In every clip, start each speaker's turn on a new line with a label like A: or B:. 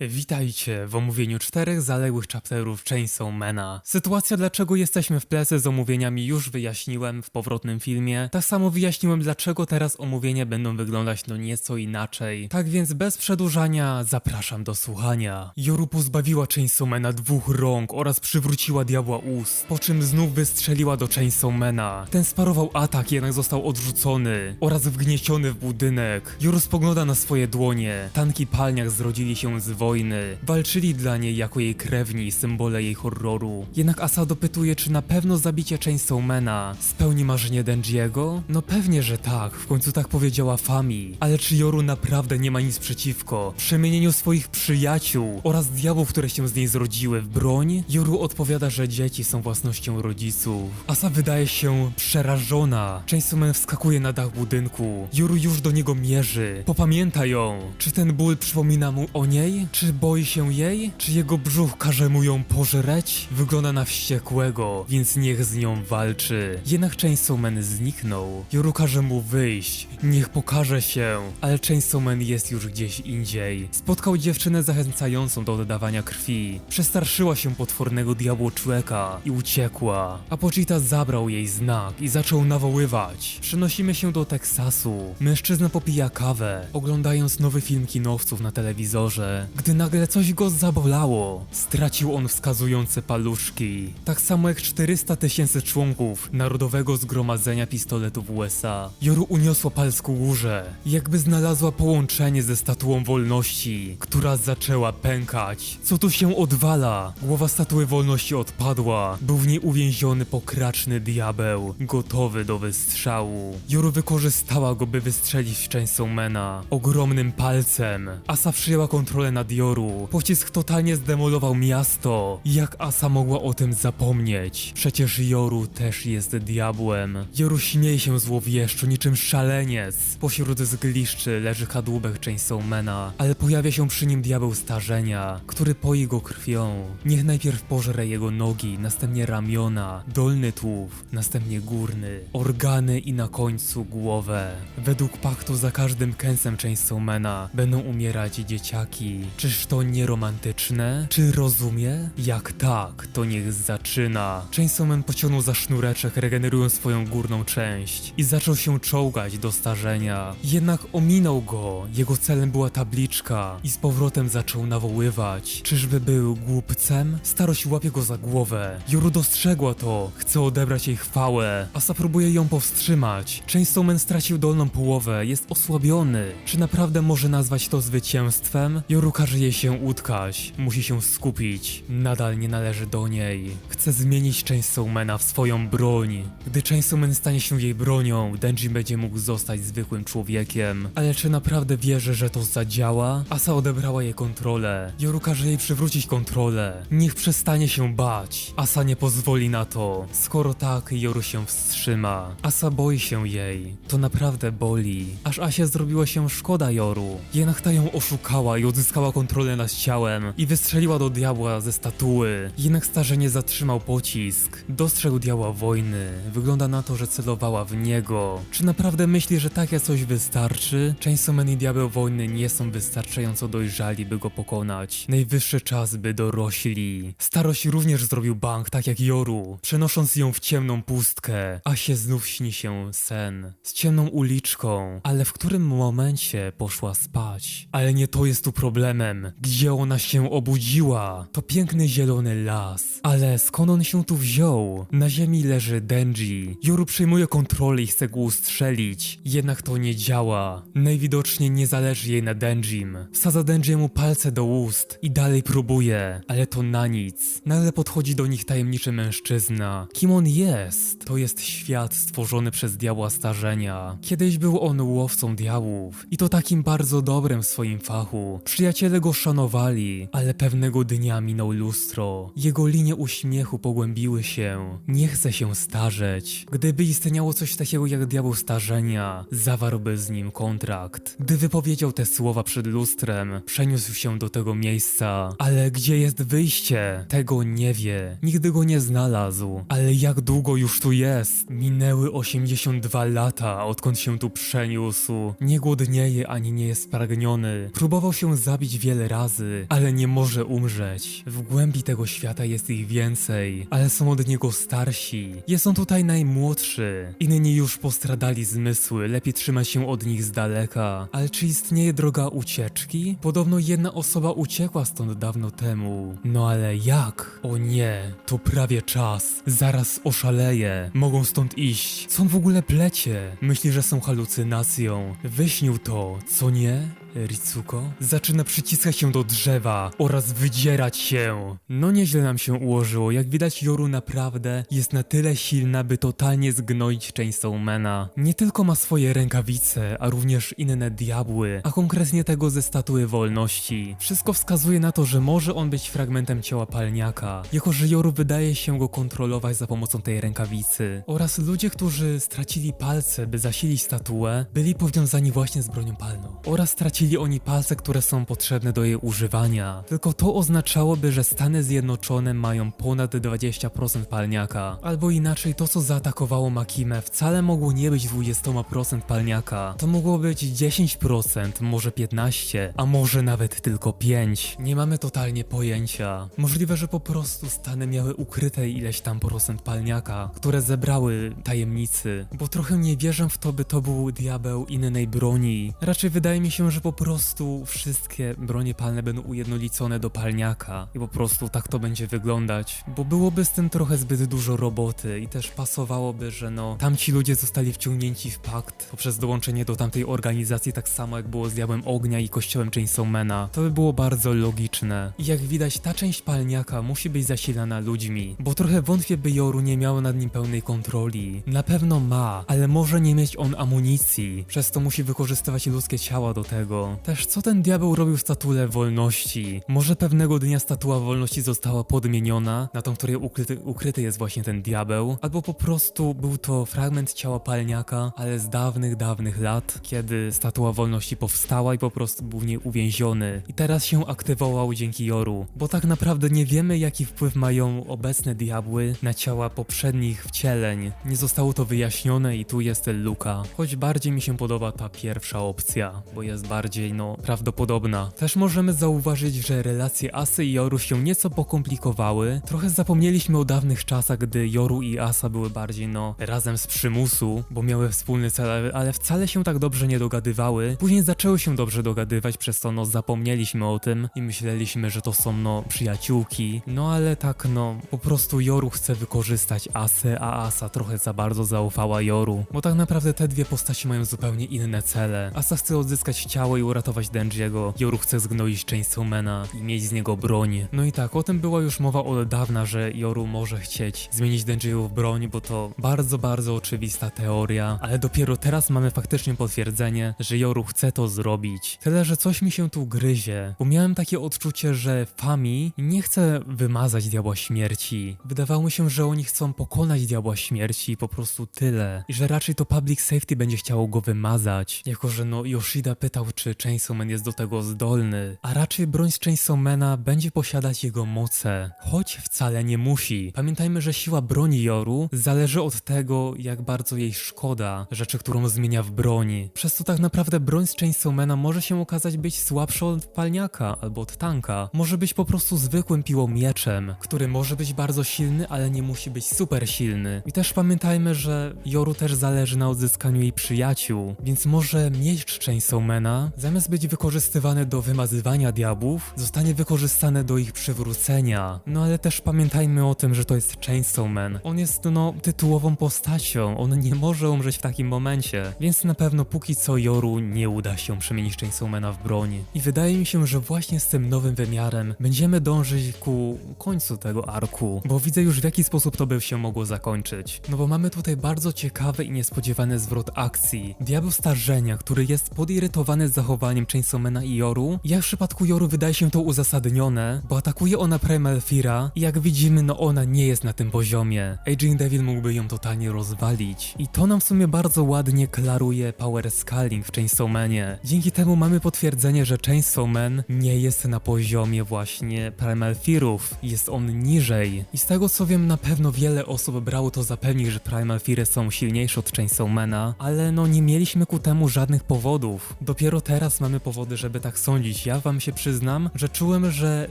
A: Witajcie w omówieniu czterech zaległych chapterów Chainsaw Mana. Sytuacja dlaczego jesteśmy w plecy z omówieniami już wyjaśniłem w powrotnym filmie. Tak samo wyjaśniłem dlaczego teraz omówienia będą wyglądać no nieco inaczej. Tak więc bez przedłużania zapraszam do słuchania. Yoru pozbawiła Chainsawmana dwóch rąk oraz przywróciła diabła ust, po czym znów wystrzeliła do Chainsawmana. Ten sparował atak jednak został odrzucony oraz wgnieciony w budynek. Yoru spogląda na swoje dłonie. Tanki palniak zrodzili się z wojny. Walczyli dla niej jako jej krewni, symbole jej horroru. Jednak Asa dopytuje, czy na pewno zabicie Chainsawmana spełni marzenie Denjiego? No pewnie, że tak. W końcu tak powiedziała Fami. Ale czy Yoru naprawdę nie ma nic przeciwko przemienieniu swoich przyjaciół oraz diabłów, które się z niej zrodziły w broń? Yoru odpowiada, że dzieci są własnością rodziców. Asa wydaje się przerażona. Chainsawman wskakuje na dach budynku. Yoru już do niego mierzy. Popamięta ją. Czy ten ból przypomina mu o niej? Czy boi się jej? Czy jego brzuch każe mu ją pożreć? Wygląda na wściekłego, więc niech z nią walczy. Jednak Chainsawman zniknął. Yoru każe mu wyjść. Niech pokaże się. Ale Chainsawman jest już gdzieś indziej. Spotkał dziewczynę zachęcającą do oddawania krwi. Przestraszyła się potwornego diabłoczłeka i uciekła. A Pochita zabrał jej znak i zaczął nawoływać. Przenosimy się do Teksasu. Mężczyzna popija kawę, oglądając nowy film kinowców na telewizorze, gdy nagle coś go zabolało. Stracił on wskazujące paluszki. Tak samo jak 400 tysięcy członków Narodowego Zgromadzenia Pistoletów USA. Joru uniosła palec ku górze, jakby znalazła połączenie ze statuą wolności, która zaczęła pękać. Co tu się odwala? Głowa statuły wolności odpadła. Był w niej uwięziony pokraczny diabeł, gotowy do wystrzału. Joru wykorzystała go, by wystrzelić w Chainsawmana ogromnym palcem. Asa przyjęła kontrolę nad Joru. Pocisk totalnie zdemolował miasto. Jak Asa mogła o tym zapomnieć? Przecież Joru też jest diabłem. Joru śmieje się złowieszczo, niczym szaleniec. Pośród zgliszczy leży kadłubek Chainsawmana, ale pojawia się przy nim diabeł starzenia, który poi go krwią. Niech najpierw pożre jego nogi, następnie ramiona, dolny tułów, następnie górny, organy i na końcu głowę. Według paktu za każdym kęsem Chainsawmana będą umierać dzieciaki. Czyż to nieromantyczne? Czy rozumie? Jak tak, to niech zaczyna. Chainsawman pociągnął za sznureczek, regenerując swoją górną część i zaczął się czołgać do starzenia. Jednak ominął go. Jego celem była tabliczka i z powrotem zaczął nawoływać. Czyżby był głupcem? Starość łapie go za głowę. Yoru dostrzegła to. Chce odebrać jej chwałę. Asa próbuje ją powstrzymać. Chainsawman stracił dolną połowę. Jest osłabiony. Czy naprawdę może nazwać to zwycięstwem? Yoru każe jej się utkać. Musi się skupić. Nadal nie należy do niej. Chce zmienić Chainsawmana w swoją broń. Gdy Chainsawman stanie się jej bronią, Denji będzie mógł zostać zwykłym człowiekiem. Ale czy naprawdę wierzy, że to zadziała? Asa odebrała jej kontrolę. Yoru każe jej przywrócić kontrolę. Niech przestanie się bać. Asa nie pozwoli na to. Skoro tak, Yoru się wstrzyma. Asa boi się jej. To naprawdę boli. Aż Asie zrobiło się szkoda Yoru. Jednak ta ją oszukała i odzyskała kontrolę nad ciałem i wystrzeliła do diabła ze statuły. Jednak starzenie zatrzymał pocisk. Dostrzegł diabła wojny. Wygląda na to, że celowała w niego. Czy naprawdę myśli, że takie coś wystarczy? Chainsawman i diabeł wojny nie są wystarczająco dojrzali, by go pokonać. Najwyższy czas, by dorośli. Starość również zrobił bank, tak jak Joru, przenosząc ją w ciemną pustkę. A się znów śni się sen. Z ciemną uliczką. Ale w którym momencie poszła spać? Ale nie to jest tu problemem. Gdzie ona się obudziła? To piękny zielony las. Ale skąd on się tu wziął? Na ziemi leży Denji. Joru przejmuje kontrolę i chce go ustrzelić. Jednak to nie działa. Najwidoczniej nie zależy jej na Denjim. Wsadza Denjiemu palce do ust i dalej próbuje, ale to na nic. Nagle podchodzi do nich tajemniczy mężczyzna. Kim on jest? To jest świat stworzony przez diabła starzenia. Kiedyś był on łowcą diabłów i to takim bardzo dobrym w swoim fachu. Przyjaciele go szanowali, ale pewnego dnia minął lustro. Jego linie uśmiechu pogłębiły się. Nie chce się starzeć. Gdyby istniało coś takiego jak diabeł starzenia, zawarłby z nim kontrakt. Gdy wypowiedział te słowa przed lustrem, przeniósł się do tego miejsca. Ale gdzie jest wyjście? Tego nie wie. Nigdy go nie znalazł. Ale jak długo już tu jest? Minęły 82 lata, odkąd się tu przeniósł. Nie głodnieje ani nie jest spragniony. Próbował się zabić wiele razy, ale nie może umrzeć. W głębi tego świata jest ich więcej, ale są od niego starsi. Jest on tutaj najmłodszy. Inni już postradali zmysły, lepiej trzyma się od nich z daleka. Ale czy istnieje droga ucieczki? Podobno jedna osoba uciekła stąd dawno temu. No ale jak? O nie, to prawie czas. Zaraz oszaleje. Mogą stąd iść. Co on w ogóle plecie? Myśli, że są halucynacją. Wyśnił to, co nie? Ritsuko zaczyna przyciskać się do drzewa oraz wydzierać się. No nieźle nam się ułożyło. Jak widać, Yoru naprawdę jest na tyle silna, by totalnie zgnoić Chainsawmana. Nie tylko ma swoje rękawice, a również inne diabły, a konkretnie tego ze statuły wolności. Wszystko wskazuje na to, że może on być fragmentem ciała palniaka, jako że Yoru wydaje się go kontrolować za pomocą tej rękawicy. Oraz ludzie, którzy stracili palce, by zasilić statuę, byli powiązani właśnie z bronią palną. Oraz stracili oni palce, które są potrzebne do jej używania. Tylko to oznaczałoby, że Stany Zjednoczone mają ponad 20% palniaka. Albo inaczej, to co zaatakowało Makimę wcale mogło nie być 20% palniaka. To mogło być 10%, może 15%, a może nawet tylko 5%. Nie mamy totalnie pojęcia. Możliwe, że po prostu Stany miały ukryte ileś tam procent palniaka, które zebrały tajemnicy. Bo trochę nie wierzę w to, by to był diabeł innej broni. Raczej wydaje mi się, że po prostu wszystkie bronie palne będą ujednolicone do palniaka i po prostu tak to będzie wyglądać, bo byłoby z tym trochę zbyt dużo roboty i też pasowałoby, że no tamci ludzie zostali wciągnięci w pakt poprzez dołączenie do tamtej organizacji tak samo jak było z Diabłem Ognia i Kościołem Chainsawmana. To by było bardzo logiczne. I jak widać ta część palniaka musi być zasilana ludźmi, bo trochę wątpię by Joru nie miało nad nim pełnej kontroli. Na pewno ma, ale może nie mieć on amunicji, przez to musi wykorzystywać ludzkie ciała do tego. Też co ten diabeł robił w statule wolności? Może pewnego dnia statua wolności została podmieniona na tą, której ukryty, ukryty jest właśnie ten diabeł, albo po prostu był to fragment ciała palniaka, ale z dawnych, dawnych lat, kiedy statua wolności powstała i po prostu był w niej uwięziony. I teraz się aktywował dzięki Joru, bo tak naprawdę nie wiemy jaki wpływ mają obecne diabły na ciała poprzednich wcieleń. Nie zostało to wyjaśnione i tu jest luka. Choć bardziej mi się podoba ta pierwsza opcja, bo jest bardziej no prawdopodobna. Też możemy zauważyć, że relacje Asy i Joru się nieco pokomplikowały. Trochę zapomnieliśmy o dawnych czasach, gdy Joru i Asa były bardziej no razem z przymusu, bo miały wspólny cel, ale wcale się tak dobrze nie dogadywały. Później zaczęły się dobrze dogadywać, przez to no zapomnieliśmy o tym i myśleliśmy, że to są no przyjaciółki. No ale tak no, po prostu Joru chce wykorzystać Asę, a Asa trochę za bardzo zaufała Joru, bo tak naprawdę te dwie postaci mają zupełnie inne cele. Asa chce odzyskać ciało i uratować Denjiego, Joru chce zgnoić Chainsawmana i mieć z niego broń. No i tak, o tym była już mowa od dawna, że Joru może chcieć zmienić Denjiego w broń, bo to bardzo, bardzo oczywista teoria, ale dopiero teraz mamy faktycznie potwierdzenie, że Joru chce to zrobić. Tyle, że coś mi się tu gryzie, bo miałem takie odczucie, że Fami nie chce wymazać Diabła Śmierci. Wydawało mi się, że oni chcą pokonać Diabła Śmierci po prostu tyle. I że raczej to Public Safety będzie chciało go wymazać. Jako, że no Yoshida pytał, czy Chainsawman jest do tego zdolny, a raczej broń z Chainsawmana będzie posiadać jego moce, choć wcale nie musi. Pamiętajmy, że siła broni Joru zależy od tego, jak bardzo jej szkoda rzeczy, którą zmienia w broni. Przez to tak naprawdę broń z Chainsawmana może się okazać być słabsza od palniaka albo od tanka. Może być po prostu zwykłym piłą mieczem, który może być bardzo silny, ale nie musi być super silny. I też pamiętajmy, że Joru też zależy na odzyskaniu jej przyjaciół, więc może miecz Chainsawmana zamiast być wykorzystywany do wymazywania diabłów, zostanie wykorzystane do ich przywrócenia. No ale też pamiętajmy o tym, że to jest Chainsaw Man. On jest no tytułową postacią, on nie może umrzeć w takim momencie, więc na pewno póki co Joru nie uda się przemienić Chainsawmana w broń. I wydaje mi się, że właśnie z tym nowym wymiarem będziemy dążyć ku końcu tego arku, bo widzę już w jaki sposób to by się mogło zakończyć. No bo mamy tutaj bardzo ciekawy i niespodziewany zwrot akcji. Diabeł starzenia, który jest podirytowany z zachowaniem Chainsawmana i Joru. Jak w przypadku Joru wydaje się to uzasadnione, bo atakuje ona Primal Feara i jak widzimy, no ona nie jest na tym poziomie. Aging Devil mógłby ją totalnie rozwalić. I to nam w sumie bardzo ładnie klaruje power scaling w Chainsawmanie. Dzięki temu mamy potwierdzenie, że Chainsaw Man nie jest na poziomie właśnie Primal Fearów. Jest on niżej. I z tego co wiem, na pewno wiele osób brało to za pewnik, że Primal Feary są silniejsze od Chainsawmana, ale no nie mieliśmy ku temu żadnych powodów. Dopiero teraz teraz mamy powody, żeby tak sądzić. Ja wam się przyznam, że czułem, że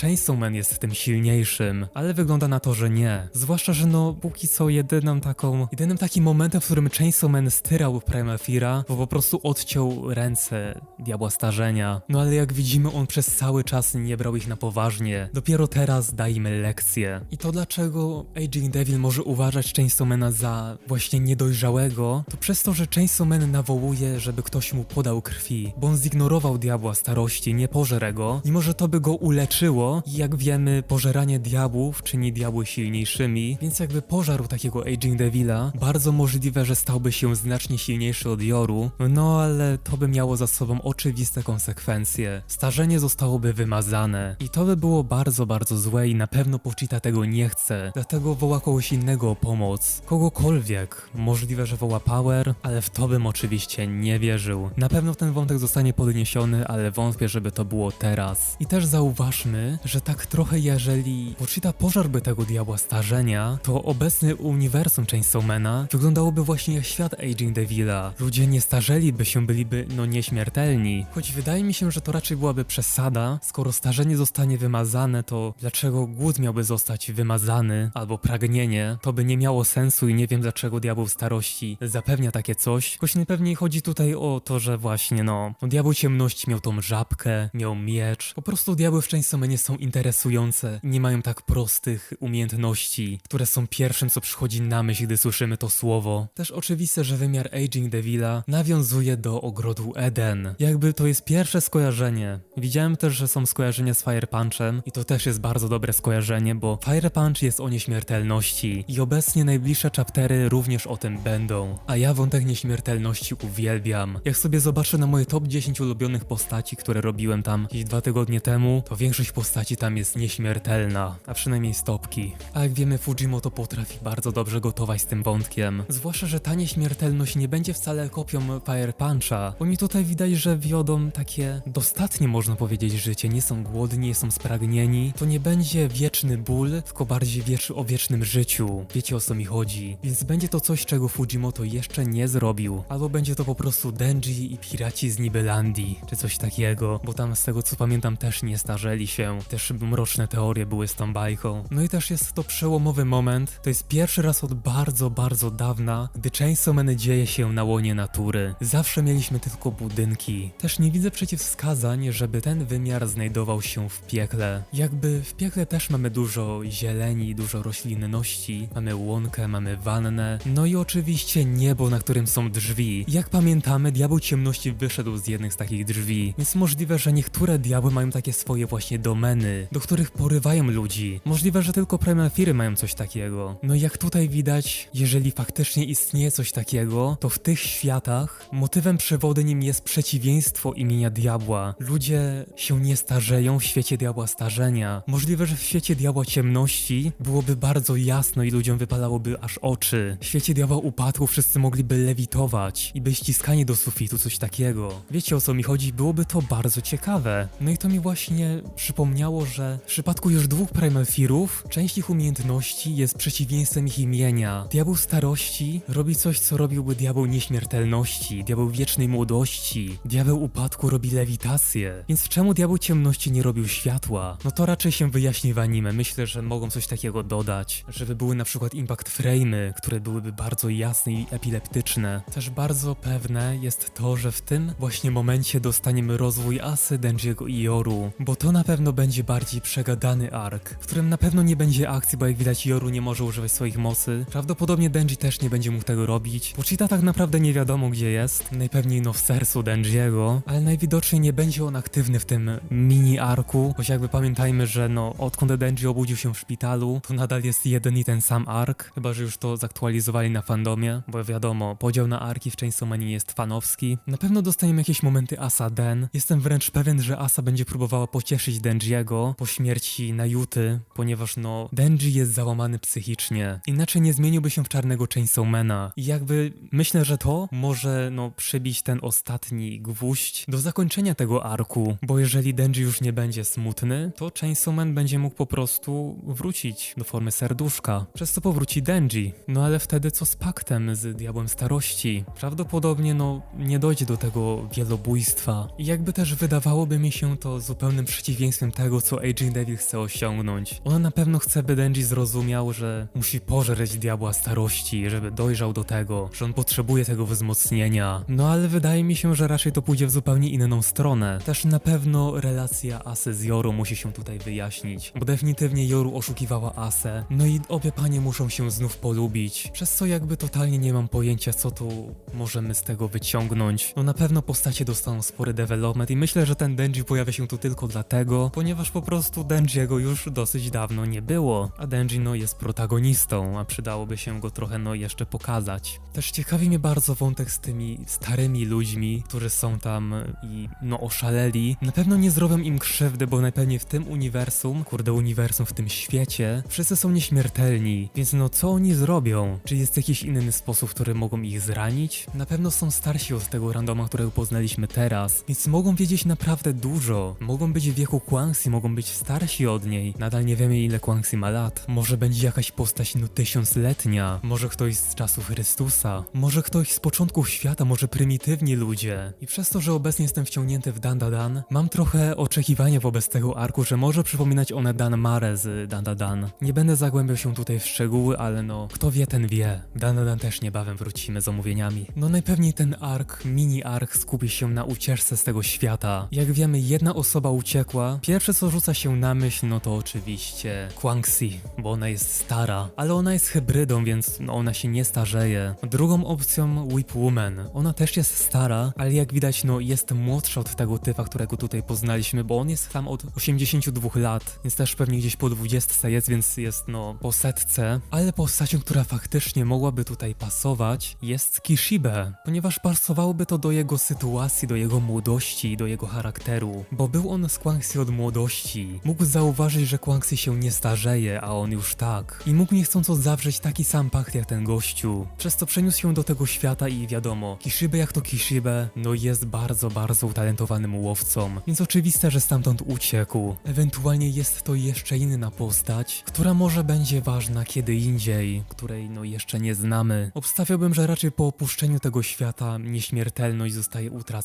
A: Chainsaw Man jest tym silniejszym, ale wygląda na to, że nie. Zwłaszcza, że no póki co jedyną taką, jedynym takim momentem, w którym Chainsaw Man styrał Primal Feara, bo po prostu odciął ręce Diabła Starzenia. No ale jak widzimy, on przez cały czas nie brał ich na poważnie. Dopiero teraz dajmy lekcję. I to dlaczego Aging Devil może uważać Chainsaw Mana za właśnie niedojrzałego, to przez to, że Chainsaw Man nawołuje, żeby ktoś mu podał krwi, bo on zignorował diabła starości, nie pożerę go, mimo że to by go uleczyło i jak wiemy, pożeranie diabłów czyni diabły silniejszymi, więc jakby pożarł takiego Aging Devila, bardzo możliwe, że stałby się znacznie silniejszy od Joru, no ale to by miało za sobą oczywiste konsekwencje. Starzenie zostałoby wymazane i to by było bardzo, bardzo złe i na pewno Pochita tego nie chce, dlatego woła kogoś innego o pomoc, kogokolwiek. Możliwe, że woła Power, ale w to bym oczywiście nie wierzył. Na pewno ten wątek zostanie podniesiony, ale wątpię, żeby to było teraz. I też zauważmy, że tak trochę jeżeli Pochita pożarłby tego diabła starzenia, to obecny uniwersum Chainsawmana wyglądałoby właśnie jak świat Aging Devila. Ludzie nie starzeliby się, byliby no nieśmiertelni. Choć wydaje mi się, że to raczej byłaby przesada, skoro starzenie zostanie wymazane, to dlaczego głód miałby zostać wymazany, albo pragnienie, to by nie miało sensu i nie wiem dlaczego diabeł starości zapewnia takie coś. Choć najpewniej chodzi tutaj o to, że właśnie no, no diabeł ciemności miał tą żabkę, miał miecz. Po prostu diabły w Chainsawmanie są interesujące nie mają tak prostych umiejętności, które są pierwszym co przychodzi na myśl, gdy słyszymy to słowo. Też oczywiste, że wymiar Aging Devila nawiązuje do ogrodu Eden. Jakby to jest pierwsze skojarzenie. Widziałem też, że są skojarzenia z Fire Punchem i to też jest bardzo dobre skojarzenie, bo Fire Punch jest o nieśmiertelności i obecnie najbliższe chaptery również o tym będą. A ja wątek nieśmiertelności uwielbiam. Jak sobie zobaczę na moje top 10 ulubionych postaci, które robiłem tam gdzieś dwa tygodnie temu, to większość postaci tam jest nieśmiertelna, a przynajmniej stopki. A jak wiemy, Fujimoto potrafi bardzo dobrze gotować z tym wątkiem. Zwłaszcza, że ta nieśmiertelność nie będzie wcale kopią Fire Puncha. Oni tutaj widać, że wiodą takie dostatnie można powiedzieć życie, nie są głodni, nie są spragnieni. To nie będzie wieczny ból, tylko bardziej wiecz o wiecznym życiu. Wiecie o co mi chodzi. Więc będzie to coś, czego Fujimoto jeszcze nie zrobił. Albo będzie to po prostu Denji i piraci z Nibelandii, czy coś takiego, bo tam z tego co pamiętam też nie starzeli się. Też mroczne teorie były z tą bajką. No i też jest to przełomowy moment. To jest pierwszy raz od bardzo, bardzo dawna, gdy Chainsaw dzieje się na łonie natury. Zawsze mieliśmy tylko budynki. Też nie widzę przeciwwskazań, żeby ten wymiar znajdował się w piekle. Jakby w piekle też mamy dużo zieleni, dużo roślinności, mamy łąkę, mamy wannę, no i oczywiście niebo, na którym są drzwi. Jak pamiętamy, diabeł ciemności wyszedł z z takich drzwi, więc możliwe, że niektóre diabły mają takie swoje właśnie domeny, do których porywają ludzi. Możliwe, że tylko Primal Fury mają coś takiego. No i jak tutaj widać, jeżeli faktycznie istnieje coś takiego, to w tych światach motywem przewodnim jest przeciwieństwo imienia diabła. Ludzie się nie starzeją w świecie diabła starzenia. Możliwe, że w świecie diabła ciemności byłoby bardzo jasno i ludziom wypalałoby aż oczy. W świecie diabła upadku wszyscy mogliby lewitować i by ściskani do sufitu, coś takiego. Wiecie o co mi chodzi? Byłoby to bardzo ciekawe. No i to mi właśnie przypomniało, że w przypadku już dwóch Primal Fearów, część ich umiejętności jest przeciwieństwem ich imienia. Diabeł starości robi coś, co robiłby diabeł nieśmiertelności, diabeł wiecznej młodości, diabeł upadku robi lewitację. Więc czemu diabeł ciemności nie robił światła? No to raczej się wyjaśni w anime. Myślę, że mogą coś takiego dodać, żeby były na przykład impact frame'y, które byłyby bardzo jasne i epileptyczne. Też bardzo pewne jest to, że w tym właśnie momencie dostaniemy rozwój Asy, Denjiego i Yoru, bo to na pewno będzie bardziej przegadany ark, w którym na pewno nie będzie akcji, bo jak widać Yoru nie może używać swoich mocy. Prawdopodobnie Denji też nie będzie mógł tego robić. Pochita tak naprawdę nie wiadomo gdzie jest, najpewniej no w sercu Denjiego, ale najwidoczniej nie będzie on aktywny w tym mini arku, choć jakby pamiętajmy, że no odkąd Denji obudził się w szpitalu, to nadal jest jeden i ten sam ark, chyba że już to zaktualizowali na fandomie, bo wiadomo, podział na arki w Chainsaw Manie jest fanowski. Na pewno dostaniemy jakieś momenty Asa Den. Jestem wręcz pewien, że Asa będzie próbowała pocieszyć Denjiego po śmierci Najuty, ponieważ no Denji jest załamany psychicznie. Inaczej nie zmieniłby się w czarnego Chainsawmana. I jakby myślę, że to może no przybić ten ostatni gwóźdź do zakończenia tego arku, bo jeżeli Denji już nie będzie smutny, to Chainsaw Man będzie mógł po prostu wrócić do formy serduszka, przez co powróci Denji. No ale wtedy co z paktem z Diabłem Starości? Prawdopodobnie no nie dojdzie do tego zabójstwa. I jakby też wydawałoby mi się to zupełnym przeciwieństwem tego, co Agent Devil chce osiągnąć. Ona na pewno chce, by Denji zrozumiał, że musi pożreć diabła starości, żeby dojrzał do tego, że on potrzebuje tego wzmocnienia. No ale wydaje mi się, że raczej to pójdzie w zupełnie inną stronę. Też na pewno relacja Asy z Joru musi się tutaj wyjaśnić, bo definitywnie Joru oszukiwała Asę, no i obie panie muszą się znów polubić, przez co jakby totalnie nie mam pojęcia, co tu możemy z tego wyciągnąć. No na pewno postacie dostaną spory development i myślę, że ten Denji pojawia się tu tylko dlatego, ponieważ po prostu Denjiego już dosyć dawno nie było, a Denji no jest protagonistą, a przydałoby się go trochę no jeszcze pokazać. Też ciekawi mnie bardzo wątek z tymi starymi ludźmi, którzy są tam i no oszaleli. Na pewno nie zrobią im krzywdy, bo najpewniej w tym uniwersum, kurde uniwersum w tym świecie, wszyscy są nieśmiertelni, więc no co oni zrobią? Czy jest jakiś inny sposób, który mogą ich zranić? Na pewno są starsi od tego randoma, którego poznaliśmy teraz, więc mogą wiedzieć naprawdę dużo. Mogą być w wieku Quanxi, mogą być starsi od niej. Nadal nie wiemy ile Quanxi ma lat. Może będzie jakaś postać no tysiącletnia, może ktoś z czasów Chrystusa, może ktoś z początków świata, może prymitywni ludzie. I przez to, że obecnie jestem wciągnięty w Dan Da Dan, mam trochę oczekiwania wobec tego arku, że może przypominać one Dan Mare z Dan Da Dan. Nie będę zagłębiał się tutaj w szczegóły, ale no, kto wie, ten wie. W Dan Da Dan też niebawem wrócimy z omówieniami. No najpewniej ten ark, mini ark skupi się na ucieczce z tego świata. Jak wiemy, jedna osoba uciekła. Pierwsze co rzuca się na myśl, no to oczywiście Quanxi, bo ona jest stara, ale ona jest hybrydą, więc no ona się nie starzeje. Drugą opcją Whip Woman. Ona też jest stara, ale jak widać, no jest młodsza od tego typa, którego tutaj poznaliśmy, bo on jest tam od 82 lat, więc też pewnie gdzieś po 20 jest, więc jest no po setce. Ale postacią, która faktycznie mogłaby tutaj pasować, jest Kishibe, ponieważ pasowałoby to do jego sytuacji, do jego młodości, do jego charakteru, bo był on z Quanxi od młodości. Mógł zauważyć, że Quanxi się nie starzeje, a on już tak. I mógł niechcąco zawrzeć taki sam pakt jak ten gościu. Przez to przeniósł się do tego świata i wiadomo, Kishibe jak to Kishibe, no jest bardzo, bardzo utalentowanym łowcą, więc oczywiste, że stamtąd uciekł. Ewentualnie jest to jeszcze inna postać, która może będzie ważna kiedy indziej, której no jeszcze nie znamy. Obstawiałbym, że raczej po opuszczeniu tego świata nieśmiertelność zostaje utracona,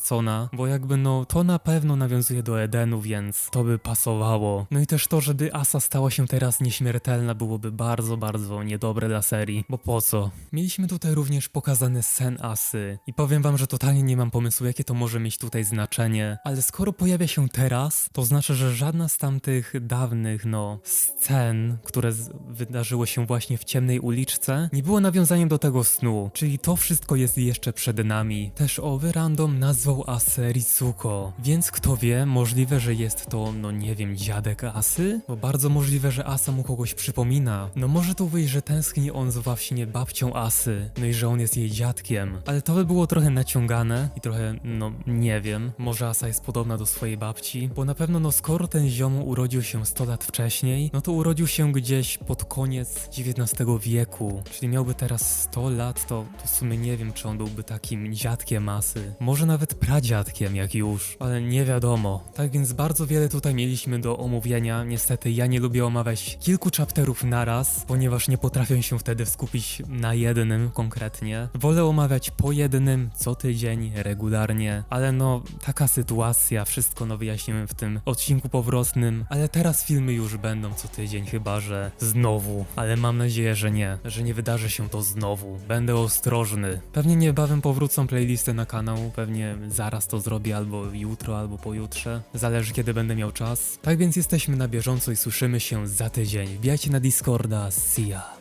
A: bo jakby no to na pewno nawiązuje do Edenu, więc to by pasowało. No i też to, żeby Asa stała się teraz nieśmiertelna byłoby bardzo, bardzo niedobre dla serii, bo po co? Mieliśmy tutaj również pokazany sen Asy i powiem wam, że totalnie nie mam pomysłu, jakie to może mieć tutaj znaczenie, ale skoro pojawia się teraz, to znaczy, że żadna z tamtych dawnych, no, scen, które wydarzyły się właśnie w ciemnej uliczce, nie było nawiązaniem do tego snu, czyli to wszystko jest jeszcze przed nami. Też owy random nazwał Asę Ritsuko, więc kto wie, możliwe, że jest to, no nie wiem, dziadek Asy? Bo bardzo możliwe, że Asa mu kogoś przypomina. No może tu wyjść, że tęskni on z właśnie babcią Asy, no i że on jest jej dziadkiem. Ale to by było trochę naciągane i trochę, no nie wiem, może Asa jest podobna do swojej babci, bo na pewno no skoro ten ziom urodził się 100 lat wcześniej, no to urodził się gdzieś pod koniec XIX wieku, czyli miałby teraz 100 lat, to, to w sumie nie wiem, czy on byłby takim dziadkiem Asy. Może nawet pradziadkiem, jak już, ale nie wiadomo. Tak więc bardzo wiele tutaj mieliśmy do omówienia. Niestety ja nie lubię omawiać kilku chapterów naraz, ponieważ nie potrafię się wtedy skupić na jednym konkretnie. Wolę omawiać po jednym, co tydzień, regularnie, ale no taka sytuacja, wszystko no wyjaśniłem w tym odcinku powrotnym, ale teraz filmy już będą co tydzień, chyba że znowu, ale mam nadzieję, że nie, że nie wydarzy się to znowu. Będę ostrożny. Pewnie niebawem powrócą playlisty na kanał, pewnie zaraz to zrobię albo jutro, albo pojutrze, zależy kiedy będę miał czas. Tak więc jesteśmy na bieżąco i słyszymy się za tydzień. Wbijajcie na Discorda, see ya.